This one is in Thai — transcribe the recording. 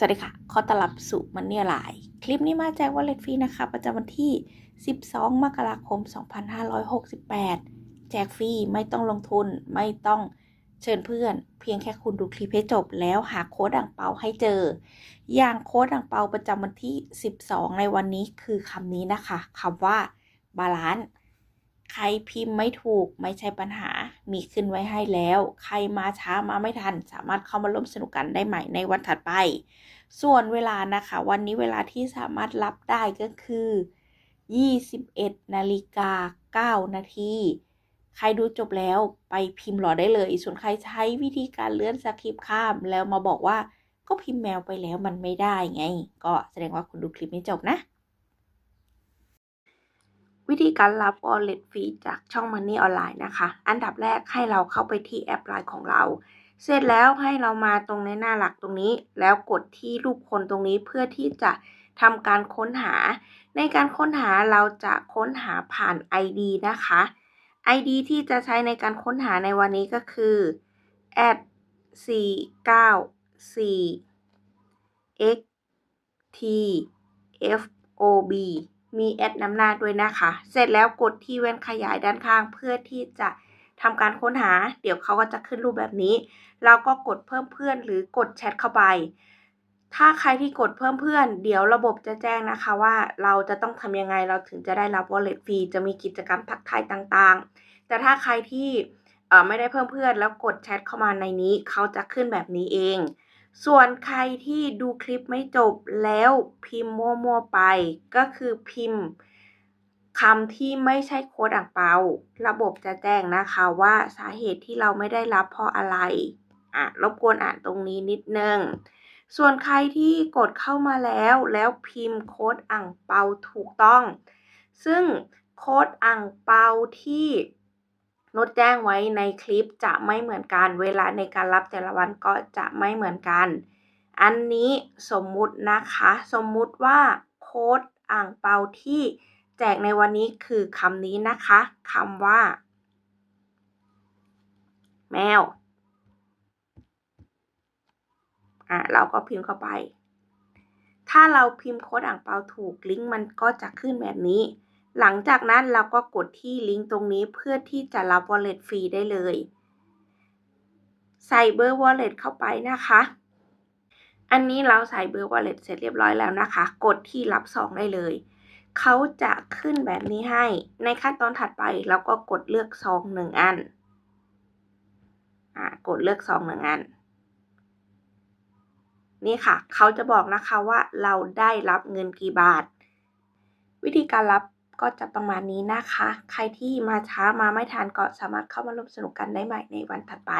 สวัสดีค่ะ ขอต้อนรับสู่มันเนี่ยไลน์คลิปนี้มาแจกวอลเล็ตฟรีนะคะ ประจำวันที่ 12 มกราคม 2568 แจกฟรี ไม่ต้องลงทุน ไม่ต้องเชิญเพื่อน เพียงแค่คุณดูคลิปให้จบแล้วหาโค้ดอ่างเปาให้เจอ อย่างโค้ดอ่างเปาประจำวันที่ 12 ในวันนี้คือคำนี้นะคะ คำว่าบาลานซ์ ใครพิมพ์ไม่ถูกไม่ใช่ปัญหา มีขึ้นไว้ให้แล้ว ใครมาช้ามาไม่ทัน สามารถเข้ามาร่วมสนุกกันได้ใหม่ในวันถัดไป ส่วนเวลานะคะ วันนี้เวลาที่สามารถรับได้ก็คือ 21นาฬิกา9นาทีใครดูจบแล้วไปพิมพ์รอได้เลย ส่วนใครใช้วิธีการเลื่อนสคริปต์ข้าม แล้วมาบอกว่าก็พิมพ์แมวไปแล้วมันไม่ได้ไง ก็แสดงว่าคุณดูคลิปไม่จบนะ วิธีการรับ wallet ฟรีจากช่อง Money Online นะคะ อันดับแรกให้เราเข้าไปที่แอปไลน์ของเรา เสร็จแล้วให้เรามาตรงในหน้าหลักตรงนี้ แล้วกดที่รูปคนตรงนี้เพื่อที่จะทำการค้นหา ในการค้นหาเราจะค้นหาผ่าน ID นะคะ ID ที่จะใช้ในการค้นหาในวันนี้ก็คือ at 494 x t f o b มีแอดนำหน้าด้วยนะคะ เสร็จแล้วกดที่แว่นขยายด้านข้างเพื่อที่จะทำการค้นหา เดี๋ยวเขาก็จะขึ้นรูปแบบนี้ เราก็กดเพิ่มเพื่อนหรือกดแชทเข้าไป ถ้าใครที่กดเพิ่มเพื่อน เดี๋ยวระบบจะแจ้งนะคะว่าเราจะต้องทำยังไงเราถึงจะได้รับ wallet ฟรีจะมีกิจกรรมทักทายต่างๆ แต่ถ้าใครที่ไม่ได้เพิ่มเพื่อนแล้วกดแชทเข้ามาในนี้ เขาจะขึ้นแบบนี้เอง ส่วนใครที่ดูคลิปไม่จบแล้วพิมพ์มั่วๆไป ก็คือพิมพ์คำที่ไม่ใช่โค้ดอ่างเปา ระบบจะแจ้งนะคะว่าสาเหตุที่เราไม่ได้รับเพราะอะไร อะ รบกวนอ่านตรงนี้นิดนึง ส่วนใครที่กดเข้ามาแล้วแล้วพิมพ์โค้ดอ่างเปาถูกต้อง ซึ่งโค้ดอ่างเปาที่ นดแจ้งไว้ในคลิปจะไม่เหมือนกัน เวลาในการรับแต่ละวันก็จะไม่เหมือนกัน อันนี้สมมุตินะคะ สมมุติว่าโค้ดอ่างเปาที่แจกในวันนี้คือคำนี้นะคะคำว่า แมวอะเราก็พิมพ์เข้าไป ถ้าเราพิมพ์โค้ดอ่างเปาถูกลิงก์มันก็จะขึ้นแบบนี้ หลังจากนั้นเราก็กดที่ลิงก์ตรงนี้เพื่อที่จะรับ wallet ฟรีได้เลย ใส่เบอร์ wallet เข้าไปนะคะ อันนี้เราใส่เบอร์ wallet เสร็จเรียบร้อยแล้วนะคะ กดที่รับซองได้เลย เขาจะขึ้นแบบนี้ให้ ในขั้นตอนถัดไปเราก็กดเลือกซองหนึ่งอันกดเลือกซองหนึ่งอัน นี่ค่ะ เขาจะบอกนะคะว่าเราได้รับเงินกี่บาท วิธีการรับ ก็จะประมาณนี้นะคะ ใครที่มาช้ามาไม่ทันก็สามารถเข้ามาร่วมสนุกกันได้ใหม่ในวันถัดไป